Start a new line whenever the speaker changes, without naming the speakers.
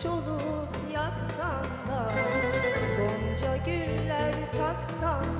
Taş olup yatsan da Gonca güller taksan da